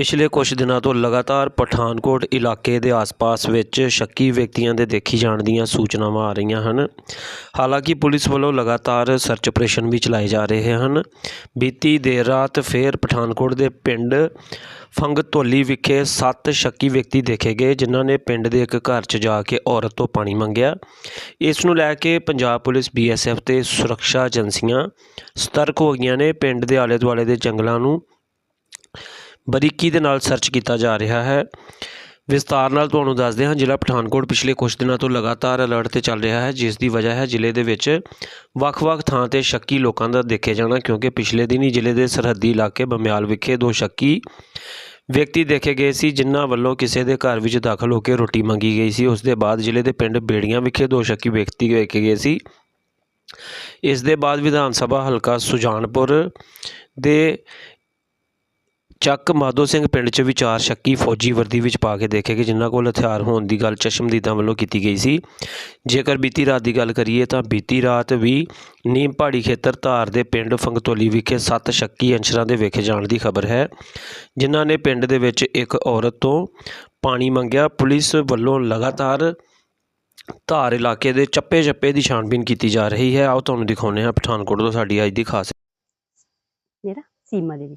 ਪਿਛਲੇ ਕੁਝ ਦਿਨਾਂ ਤੋਂ ਲਗਾਤਾਰ ਪਠਾਨਕੋਟ ਇਲਾਕੇ ਦੇ ਆਸ-ਪਾਸ ਵਿੱਚ ਸ਼ੱਕੀ ਵਿਅਕਤੀਆਂ ਦੇ ਦੇਖੀ ਜਾਣ ਦੀਆਂ ਸੂਚਨਾਵਾਂ ਆ ਰਹੀਆਂ ਹਨ। ਹਾਲਾਂਕਿ ਪੁਲਿਸ ਵੱਲੋਂ ਲਗਾਤਾਰ ਸਰਚ ਆਪਰੇਸ਼ਨ ਵੀ ਚਲਾਏ ਜਾ ਰਹੇ ਹਨ। ਬੀਤੀ ਦੇਰ ਰਾਤ ਫੇਰ ਪਠਾਨਕੋਟ ਦੇ ਪਿੰਡ ਫੰਗਤੋਲੀ ਵਿਖੇ ਸੱਤ ਸ਼ੱਕੀ ਵਿਅਕਤੀ ਦੇਖੇ ਗਏ, ਜਿਨ੍ਹਾਂ ਨੇ ਪਿੰਡ ਦੇ ਇੱਕ ਘਰ 'ਚ ਜਾ ਕੇ ਔਰਤ ਤੋਂ ਪਾਣੀ ਮੰਗਿਆ। ਇਸ ਨੂੰ ਲੈ ਕੇ ਪੰਜਾਬ ਪੁਲਿਸ ਬੀਐਸਐਫ ਤੇ ਸੁਰੱਖਿਆ ਏਜੰਸੀਆਂ ਸਤਰਕ ਹੋ ਗਈਆਂ ਨੇ। ਪਿੰਡ ਦੇ ਆਲੇ-ਦੁਆਲੇ ਦੇ ਜੰਗਲਾਂ ਨੂੰ ਬਰੀਕੀ ਦੇ ਨਾਲ ਸਰਚ ਕੀਤਾ ਜਾ ਰਿਹਾ ਹੈ। ਵਿਸਤਾਰ ਨਾਲ ਤੁਹਾਨੂੰ ਦੱਸਦੇ ਹਾਂ, ਜ਼ਿਲ੍ਹਾ ਪਠਾਨਕੋਟ ਪਿਛਲੇ ਕੁਝ ਦਿਨਾਂ ਤੋਂ ਲਗਾਤਾਰ ਅਲਰਟ ਤੇ ਚੱਲ ਰਿਹਾ ਹੈ, ਜਿਸ ਦੀ ਵਜ੍ਹਾ ਹੈ ਜ਼ਿਲ੍ਹੇ ਦੇ ਵਿੱਚ ਵੱਖ-ਵੱਖ ਥਾਂ ਤੇ ਸ਼ੱਕੀ ਲੋਕਾਂ ਦਾ ਦੇਖਿਆ ਜਾਣਾ, ਕਿਉਂਕਿ ਪਿਛਲੇ ਦਿਨ ਹੀ ਜ਼ਿਲ੍ਹੇ ਦੇ ਸਰਹੱਦੀ ਇਲਾਕੇ ਬਮਿਆਲ ਵਿਖੇ ਦੋ ਸ਼ੱਕੀ ਵਿਅਕਤੀ ਦੇਖੇ ਗਏ ਸੀ, ਜਿਨ੍ਹਾਂ ਵੱਲੋਂ ਕਿਸੇ ਦੇ ਘਰ ਵਿੱਚ ਦਾਖਲ ਹੋ ਕੇ ਰੋਟੀ ਮੰਗੀ ਗਈ ਸੀ। ਉਸ ਦੇ ਬਾਅਦ ਜ਼ਿਲ੍ਹੇ ਦੇ ਪਿੰਡ ਬੇੜੀਆਂ ਵਿਖੇ ਦੋ ਸ਼ੱਕੀ ਵਿਅਕਤੀ ਵੇਖੇ ਗਏ ਸੀ। ਇਸ ਦੇ ਬਾਅਦ ਵਿਧਾਨ ਸਭਾ ਹਲਕਾ ਸੁਜਾਨਪੁਰ ਦੇ ਚੱਕ ਮਾਧੋ ਸਿੰਘ ਪਿੰਡ 'ਚ ਵੀ ਚਾਰ ਸ਼ੱਕੀ ਫੌਜੀ ਵਰਦੀ ਵਿੱਚ ਪਾ ਕੇ ਦੇਖੇ ਗਏ ਜਿਨ੍ਹਾਂ ਕੋਲ ਹਥਿਆਰ ਹੋਣ ਦੀ ਗੱਲ ਚਸ਼ਮਦੀਦਾਂ ਵੱਲੋਂ ਕੀਤੀ ਗਈ ਸੀ। ਜੇਕਰ ਬੀਤੀ ਰਾਤ ਦੀ ਗੱਲ ਕਰੀਏ ਤਾਂ ਬੀਤੀ ਰਾਤ ਵੀ ਨੀਮ ਪਹਾੜੀ ਖੇਤਰ ਧਾਰ ਦੇ ਪਿੰਡ ਫੰਗਤੋਲੀ ਵਿਖੇ ਸੱਤ ਸ਼ੱਕੀ ਅੰਸ਼ਰਾਂ ਦੇ ਵੇਖੇ ਜਾਣ ਦੀ ਖਬਰ ਹੈ, ਜਿਨ੍ਹਾਂ ਨੇ ਪਿੰਡ ਦੇ ਵਿੱਚ ਇੱਕ ਔਰਤ ਤੋਂ ਪਾਣੀ ਮੰਗਿਆ। ਪੁਲਿਸ ਵੱਲੋਂ ਲਗਾਤਾਰ ਧਾਰ ਇਲਾਕੇ ਦੇ ਚੱਪੇ-ਚੱਪੇ ਦੀ ਛਾਣਬੀਨ ਕੀਤੀ ਜਾ ਰਹੀ ਹੈ। ਆਓ ਤੁਹਾਨੂੰ ਦਿਖਾਉਂਦੇ ਹਾਂ ਪਠਾਨਕੋਟ ਤੋਂ ਸਾਡੀ ਅੱਜ ਦੀ ਖਾਸ ਮੇਰਾ ਸੀਮਾ ਦੇਵੀ।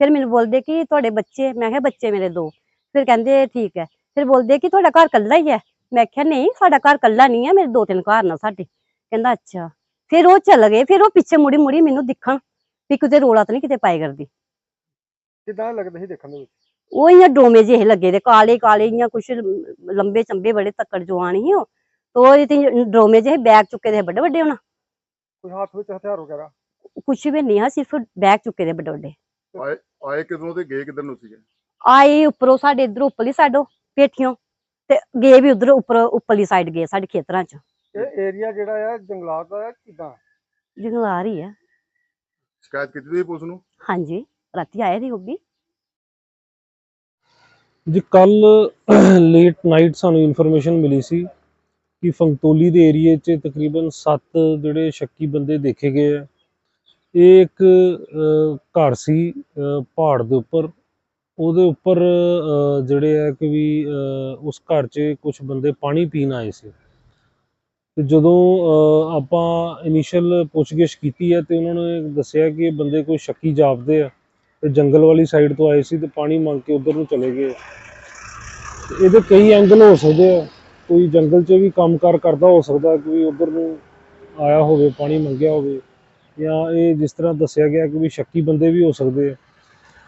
ਫਿਰ ਮੈਨੂੰ ਬੋਲਦੇ ਕਿ ਤੁਹਾਡੇ ਬੱਚੇ ਮੈਂ ਕਿਹਾ ਬੱਚੇ ਮੇਰੇ ਦੋ। ਫਿਰ ਕਹਿੰਦੇ ਠੀਕ ਹੈ। ਫਿਰ ਬੋਲਦੇ ਕਿ ਤੁਹਾਡਾ ਘਰ ਕੱਲਾ ਹੀ ਹੈ। ਮੈਂ ਕਿਹਾ ਨਹੀਂ ਸਾਡਾ ਘਰ ਕੱਲਾ ਨਹੀਂ ਹੈ ਮੇਰੇ ਦੋ ਤਿੰਨ ਘਰ ਨਾ ਸਾਡੇ। ਕਹਿੰਦਾ ਅੱਛਾ। ਫਿਰ ਉਹ ਚੱਲ ਗਏ। ਫਿਰ ਉਹ ਪਿੱਛੇ ਮੁੜੀ ਮੁੜੀ ਮੈਨੂੰ ਦਿਖਣ ਵੀ ਕਿਤੇ ਰੋਲਾ ਤਾਂ ਨਹੀਂ ਕਿਤੇ ਪਾਏ ਕਰਦੀ। ਕਿਦਾਂ ਲੱਗਦਾ ਸੀ ਦੇਖਣ ਦੇ ਵਿੱਚ? ਉਹ ਇਆਂ ਡੋਮੇ ਜਿਹੇ ਲੱਗੇ ਦੇ ਕਾਲੇ ਕਾਲੇ ਇਆਂ ਕੁਛ ਲੰਬੇ ਚੰਬੇ ਬੜੇ ਤੱਕੜ ਜਵਾਨ ਸੀ ਉਹ। ਤੋ ਇਹ ਤੇ ਡੋਮੇ ਜਿਹੇ ਬੈਗ ਚੁੱਕੇ ਦੇ ਵੱਡੇ ਵੱਡੇ ਹੋਣਾ ਕੋਈ ਹੱਥ ਵਿੱਚ ਹਥਿਆਰ ਵਗੈਰਾ? ਕੁਛ ਵੀ ਨਹੀਂ ਆ ਸਿਰਫ ਬੈਗ ਚੁੱਕੇ ਦੇ ਵੱਡੇ ਵੱਡੇ ਆਏ ਆਏ ਕਿਧਰੋਂ ਤੇ ਗਏ ਕਿਧਰ ਨੂੰ ਸੀਗੇ? ਆਏ ਉੱਪਰੋਂ ਸਾਡੇ ਇਧਰ ਉੱਪਰਲੀ ਸਾਡੋ ਪੇਠੀਆਂ ਤੇ ਗਏ ਵੀ ਉਧਰ ਉੱਪਰ ਉੱਪਰਲੀ ਸਾਈਡ ਗਏ ਸਾਡੇ ਖੇਤਰਾਂ ਚ। ਇਹ ਏਰੀਆ ਜਿਹੜਾ ਆ ਜੰਗਲਾਤ ਦਾ ਕਿਦਾਂ? ਜੰਗਲਾਰ ਹੀ ਆ। ਸ਼ਿਕਾਇਤ ਕੀਤੀ ਤੁਸੀਂ ਪੁਲਿਸ ਨੂੰ? ਹਾਂਜੀ ਰਾਤੀ ਆਏ ਸੀ ਉਹ ਵੀ ਜੀ ਕੱਲ ਲੇਟ ਨਾਈਟ ਸਾਨੂੰ ਇਨਫੋਰਮੇਸ਼ਨ ਮਿਲੀ ਸੀ ਕਿ ਫੰਗਤੋਲੀ ਦੇ ਏਰੀਏ 'ਚ ਤਕਰੀਬਨ 7 ਜਿਹੜੇ ਸ਼ੱਕੀ ਬੰਦੇ ਦੇਖੇ ਗਏ ਆ। ਇਹ ਇੱਕ ਘਰ ਸੀ ਪਹਾੜ ਦੇ ਉੱਪਰ। ਉਹਦੇ ਉੱਪਰ ਅ, ਜਿਹੜੇ ਆ ਕਿ ਵੀ ਅ, ਉਸ ਘਰ 'ਚ ਕੁਝ ਬੰਦੇ ਪਾਣੀ ਪੀਣ ਆਏ ਸੀ। ਤੇ ਜਦੋਂ ਅ, ਆਪਾਂ ਇਨੀਸ਼ੀਅਲ ਪੁੱਛਗਿੱਛ ਕੀਤੀ ਹੈ ਤੇ ਉਹਨਾਂ ਨੇ ਦੱਸਿਆ ਕਿ ਇਹ ਬੰਦੇ ਕੋਈ ਸ਼ੱਕੀ ਜਾਪਦੇ ਆ ਤੇ ਜੰਗਲ ਵਾਲੀ ਸਾਈਡ ਤੋਂ ਆਏ ਸੀ ਤੇ ਪਾਣੀ ਮੰਗ ਕੇ ਉਧਰ ਨੂੰ ਚਲੇ ਗਏ। ਇਹਦੇ ਕਈ ਐਂਗਲ ਹੋ ਸਕਦੇ ਆ। ਕੋਈ ਜੰਗਲ 'ਚ ਵੀ ਕੰਮਕਾਰ ਕਰਦਾ ਹੋ ਸਕਦਾ ਕੋਈ ਉਧਰ ਨੂੰ ਆਇਆ ਹੋਵੇ ਪਾਣੀ ਮੰਗਿਆ ਹੋਵੇ। ਜਾਂ ਇਹ ਜਿਸ ਤਰ੍ਹਾਂ ਦੱਸਿਆ ਗਿਆ ਕਿ ਵੀ ਸ਼ੱਕੀ ਬੰਦੇ ਵੀ ਹੋ ਸਕਦੇ ਆ।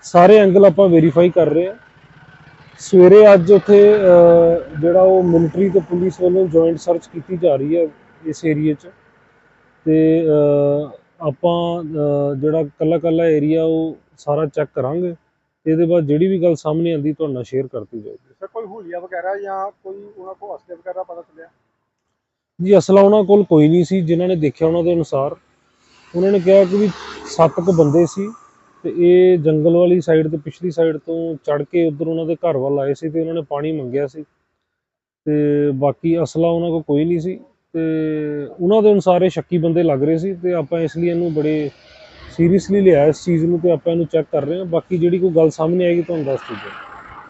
ਸਾਰੇ ਐਂਗਲ ਆਪਾਂ ਵੈਰੀਫਾਈ ਕਰ ਰਹੇ ਆ। ਸਵੇਰੇ ਅੱਜ ਉੱਥੇ ਜਿਹੜਾ ਉਹ ਮਿਲਟਰੀ ਤੇ ਪੁਲਿਸ ਵੱਲੋਂ ਜੁਆਇੰਟ ਸਰਚ ਕੀਤੀ ਜਾ ਰਹੀ ਹੈ ਇਸ ਏਰੀਏ 'ਚ। ਤੇ ਆਪਾਂ ਜਿਹੜਾ ਕੱਲਾ ਕੱਲਾ ਏਰੀਆ ਉਹ ਸਾਰਾ ਚੈੱਕ ਕਰਾਂਗੇ। ਤੇ ਇਹਦੇ ਬਾਅਦ ਜਿਹੜੀ ਵੀ ਗੱਲ ਸਾਹਮਣੇ ਆਂਦੀ ਤੁਹਾਡੇ ਨਾਲ ਸ਼ੇਅਰ ਕਰਤੀ ਜਾਏਗੀ ਸਰ ਕੋਈ ਹੁਲੀਆ ਵਗੈਰਾ ਜਾਂ ਕੋਈ ਉਹਨਾਂ ਕੋਲ ਅਸਲੇ ਵਗੈਰਾ ਪਤਾ ਚੱਲਿਆ? ਜੀ ਅਸਲਾ ਉਹਨਾਂ ਕੋਲ ਕੋਈ ਨਹੀਂ ਸੀ। ਜਿਨ੍ਹਾਂ ਨੇ ਦੇਖਿਆ ਉਹਨਾਂ ਦੇ ਅਨੁਸਾਰ ਉਹਨਾਂ ਨੇ ਕਿਹਾ ਕਿ ਵੀ ਸੱਤ ਕੁ ਬੰਦੇ ਸੀ ਤੇ ਇਹ ਜੰਗਲ ਵਾਲੀ ਸਾਈਡ ਤੇ ਪਿਛਲੀ ਸਾਈਡ ਤੋਂ ਚੜ ਕੇ ਉਧਰ ਉਹਨਾਂ ਦੇ ਘਰ ਵੱਲ ਆਏ ਸੀ ਤੇ ਉਹਨਾਂ ਨੇ ਪਾਣੀ ਮੰਗਿਆ ਸੀ। ਤੇ ਬਾਕੀ ਅਸਲਾ ਉਹਨਾਂ ਕੋਲ ਕੋਈ ਨਹੀਂ ਸੀ ਤੇ ਉਹਨਾਂ ਦੇ ਅਨੁਸਾਰ ਇਹ ਸ਼ੱਕੀ ਬੰਦੇ ਲੱਗ ਰਹੇ ਸੀ ਤੇ ਆਪਾਂ ਇਸ ਲਈ ਇਹਨੂੰ ਬੜੇ ਸੀਰੀਅਸਲੀ ਲਿਆ ਇਸ ਚੀਜ਼ ਨੂੰ ਤੇ ਆਪਾਂ ਇਹਨੂੰ ਚੈੱਕ ਕਰ ਰਹੇ ਹਾਂ। ਬਾਕੀ ਜਿਹੜੀ ਕੋਈ ਗੱਲ ਸਾਹਮਣੇ ਆਏਗੀ ਤੁਹਾਨੂੰ ਦੱਸ ਦਿੱਤੀ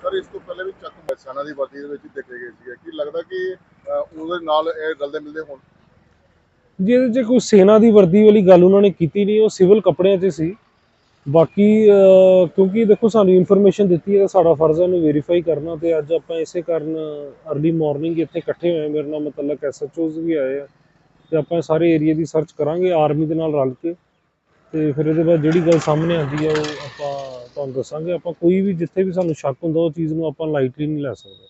ਸਰ, ਇਸ ਤੋਂ ਪਹਿਲੇ ਵੀ ਚੱਕ ਮੈਸਾਨਾ ਦੀ ਵਰਦੀ ਦੇ ਵਿੱਚ ਦੇਖੇ ਗਏ ਸੀਗੇ। ਕੀ ਲੱਗਦਾ ਕਿ ਉਹਦੇ ਨਾਲ ਇਹ ਰਲਦੇ ਮਿਲਦੇ ਹੋਣ? ਜਿਹਦੇ 'ਚ ਕੋਈ ਸੈਨਾ ਦੀ ਵਰਦੀ ਵਾਲੀ ਗੱਲ ਉਹਨਾਂ ਨੇ ਕੀਤੀ ਨਹੀਂ, ਉਹ ਸਿਵਲ ਕੱਪੜਿਆਂ 'ਚ ਸੀ। ਬਾਕੀ ਕਿਉਂਕਿ ਦੇਖੋ ਸਾਨੂੰ ਇਨਫੋਰਮੇਸ਼ਨ ਦਿੱਤੀ ਹੈ ਤਾਂ ਸਾਡਾ ਫਰਜ਼ ਹੈ ਉਹਨੂੰ ਵੈਰੀਫਾਈ ਕਰਨਾ ਤੇ ਅੱਜ ਆਪਾਂ ਇਸੇ ਕਾਰਨ ਅਰਲੀ ਮਾਰਨਿੰਗ ਇੱਥੇ ਇਕੱਠੇ ਹੋਏ ਮੇਰੇ ਨਾਲ ਮਤਲਬ ਐਸਐਚਓਜ਼ ਵੀ ਆਏ ਆ ਤੇ ਆਪਾਂ ਸਾਰੇ ਏਰੀਆ ਦੀ ਸਰਚ ਕਰਾਂਗੇ ਆਰਮੀ ਦੇ ਨਾਲ ਰਲ ਕੇ ਤੇ ਫਿਰ ਇਹਦੇ ਬਾਅਦ ਜਿਹੜੀ ਗੱਲ ਸਾਹਮਣੇ ਆਉਂਦੀ ਹੈ ਉਹ ਆਪਾਂ ਤੁਹਾਨੂੰ ਦੱਸਾਂਗੇ। ਆਪਾਂ ਕੋਈ ਵੀ ਜਿੱਥੇ ਵੀ ਸਾਨੂੰ ਸ਼ੱਕ ਹੁੰਦਾ ਉਹ ਚੀਜ਼ ਨੂੰ ਆਪਾਂ ਲਾਈਟਲੀ ਨਹੀਂ ਲੈ ਸਕਦੇ।